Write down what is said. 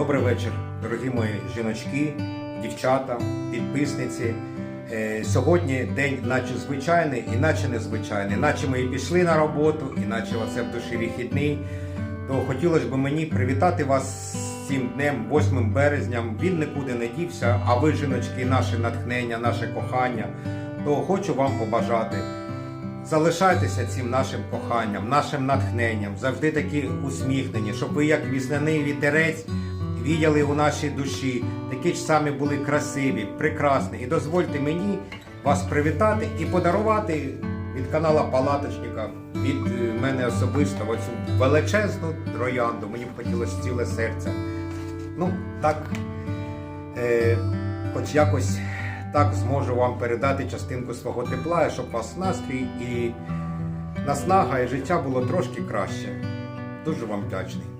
Добрий вечір, дорогі мої жіночки, дівчата, підписниці. Е, Сьогодні день наче звичайний, іначе незвичайний. Наче ми і пішли на роботу, іначе оце в душі вихідний. То хотілося б мені привітати вас з цим днем, 8 березня. Він нікуди не дівся, а ви, жіночки, наше натхнення, наше кохання. То хочу вам побажати. Залишайтеся цим нашим коханням, нашим натхненням, завжди такі усміхнені, щоб ви, як вісняний вітерець, віяли у нашій душі, такі ж самі були красиві, прекрасні. І дозвольте мені вас привітати і подарувати від канала Палаточника, від е, мене особисто оцю величезну троянду. Мені б хотілося ціле серце. Ну, так, е, хоч якось так зможу вам передати частинку свого тепла, щоб вас настрій і наснага, і життя було трошки краще. Дуже вам вдячний.